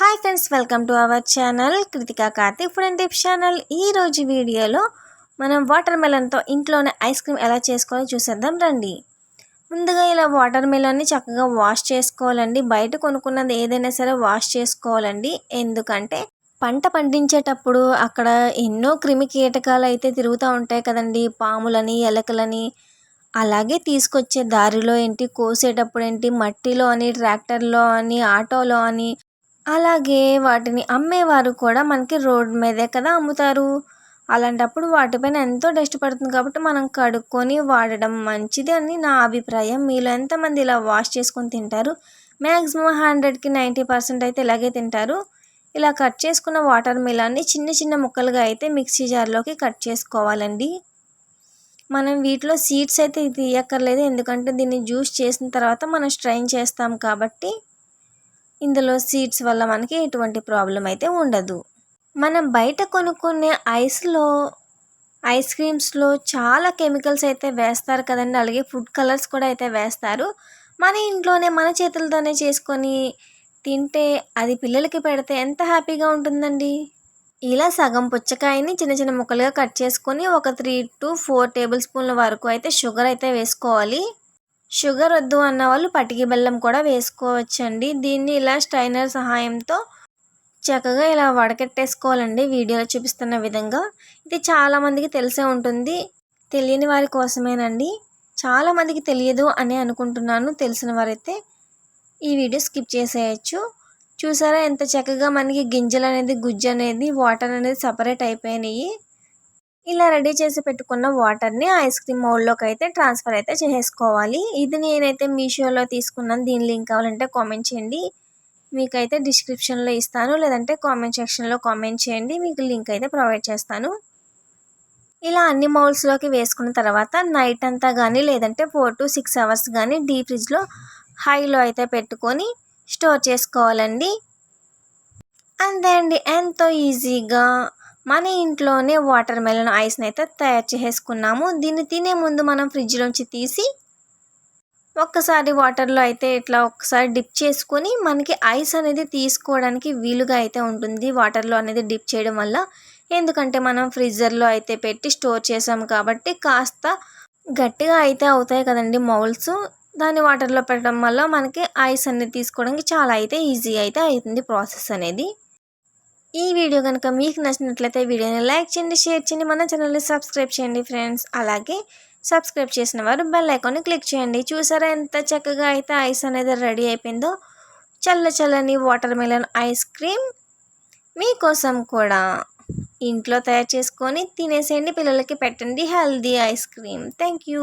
Hi friends welcome to our channel Kritika Karthik food and tips channel. ఈరోజు వీడియోలో మనం water మెలన్తో ఇంట్లోనే ice cream ఎలా చేసుకోవాలో చూసేద్దాం రండి. ముందుగా ఇలా వాటర్ మెలన్ని చక్కగా వాష్ చేసుకోవాలండి. బయట కొనుక్కున్నది ఏదైనా సరే వాష్ చేసుకోవాలండి. ఎందుకంటే పంట పండించేటప్పుడు అక్కడ ఎన్నో క్రిమి కీటకాలు అయితే తిరుగుతూ ఉంటాయి కదండి. పాములని ఎలకలని అలాగే తీసుకొచ్చే దారిలో ఏంటి కోసేటప్పుడు ఏంటి మట్టిలో అని ట్రాక్టర్లో అని ఆటోలో అని అలాగే వాటిని అమ్మేవారు కూడా మనకి రోడ్ మీదే కదా అమ్ముతారు. అలాంటప్పుడు వాటిపైన ఎంతో డస్ట్ పడుతుంది కాబట్టి మనం కడుక్కొని వాడడం మంచిది అని నా అభిప్రాయం. మీలో ఎంతమంది ఇలా వాష్ చేసుకొని తింటారు? మ్యాక్సిమం హండ్రెడ్కి నైంటీ పర్సెంట్ అయితే ఇలాగే తింటారు. ఇలా కట్ చేసుకున్న వాటర్ మిలాన్ని చిన్న చిన్న ముక్కలుగా అయితే మిక్సీ జార్లోకి కట్ చేసుకోవాలండి. మనం వీటిలో సీడ్స్ అయితే తీయక్కర్లేదు ఎందుకంటే దీన్ని జ్యూస్ చేసిన తర్వాత మనం స్ట్రైన్ చేస్తాం కాబట్టి ఇందులో సీడ్స్ వల్ల మనకి ఎటువంటి ప్రాబ్లం అయితే ఉండదు. మనం బయట కొనుక్కునే ఐస్లో ఐస్ క్రీమ్స్లో చాలా కెమికల్స్ అయితే వేస్తారు కదండి. అలాగే ఫుడ్ కలర్స్ కూడా అయితే వేస్తారు. మన ఇంట్లోనే మన చేతులతోనే చేసుకొని తింటే అది పిల్లలకి పెడితే ఎంత హ్యాపీగా ఉంటుందండి. ఇలా సగం పుచ్చకాయని చిన్న చిన్న ముక్కలుగా కట్ చేసుకొని ఒక త్రీ టు ఫోర్ టేబుల్ స్పూన్ల వరకు అయితే షుగర్ అయితే వేసుకోవాలి. షుగర్ వద్దు అన్న వాళ్ళు పటికి బెల్లం కూడా వేసుకోవచ్చండి. దీన్ని ఇలా స్టైనర్ సహాయంతో చక్కగా ఇలా వడకెట్టేసుకోవాలండి. వీడియోలో చూపిస్తున్న విధంగా. ఇది చాలామందికి తెలిసే ఉంటుంది. తెలియని వారి కోసమేనండి. చాలామందికి తెలియదు అని అనుకుంటున్నాను. తెలిసిన వారైతే ఈ వీడియో స్కిప్ చేసేయచ్చు. చూసారా ఎంత చక్కగా మనకి గింజలు అనేది గుజ్జు అనేది వాటర్ అనేది సపరేట్ అయిపోయినాయి. ఇలా రెడీ చేసి పెట్టుకున్న వాటర్ని ఐస్ క్రీమ్ మౌల్డ్లోకి అయితే ట్రాన్స్ఫర్ అయితే చేసుకోవాలి. ఇది నేనైతే మీషోలో తీసుకున్నాను దీని లింక్ కావాలంటే కామెంట్ చేయండి. మీకైతే డిస్క్రిప్షన్లో ఇస్తాను లేదంటే కామెంట్ సెక్షన్లో కామెంట్ చేయండి. మీకు లింక్ అయితే ప్రొవైడ్ చేస్తాను. ఇలా అన్ని మౌల్స్లోకి వేసుకున్న తర్వాత నైట్ అంతా కానీ లేదంటే ఫోర్ టు సిక్స్ అవర్స్ కానీ డీప్ ఫ్రిడ్జ్లో హైలో అయితే పెట్టుకొని స్టోర్ చేసుకోవాలండి. అంతే అండి. ఎంతో ఈజీగా మన ఇంట్లోనే వాటర్ మెలన్ ఐస్ని అయితే తయారు చేసుకున్నాము దీన్ని తినే ముందు మనం ఫ్రిడ్జ్లోంచి తీసి ఒక్కసారి వాటర్లో అయితే ఇట్లా ఒక్కసారి డిప్ చేసుకొని మనకి ఐస్ అనేది తీసుకోవడానికి వీలుగా అయితే ఉంటుంది. వాటర్లో అనేది డిప్ చేయడం వల్ల ఎందుకంటే మనం ఫ్రిడ్జర్లో అయితే పెట్టి స్టోర్ చేసాము కాబట్టి కాస్త గట్టిగా అయితే అవుతాయి కదండి మౌల్స్ దాన్ని వాటర్లో పెట్టడం వల్ల మనకి ఐస్ అనేది తీసుకోవడానికి చాలా అయితే ఈజీ అయితే అవుతుంది ప్రాసెస్ అనేది. ఈ వీడియో కనుక మీకు నచ్చినట్లయితే వీడియోని లైక్ చేయండి షేర్ చేయండి మన ఛానల్ని సబ్స్క్రైబ్ చేయండి ఫ్రెండ్స్. అలాగే సబ్స్క్రైబ్ చేసిన వారు బెల్ ఐకాన్ని క్లిక్ చేయండి. చూసారా ఎంత చక్కగా అయితే ఐస్ అనేది రెడీ అయిపోయిందో? చల్ల చల్లని వాటర్ మెలన్ ఐస్ క్రీమ్ మీకోసం కూడా. ఇంట్లో తయారు చేసుకొని తినేసేయండి పిల్లలకి పెట్టండి healthy ice cream. Thank you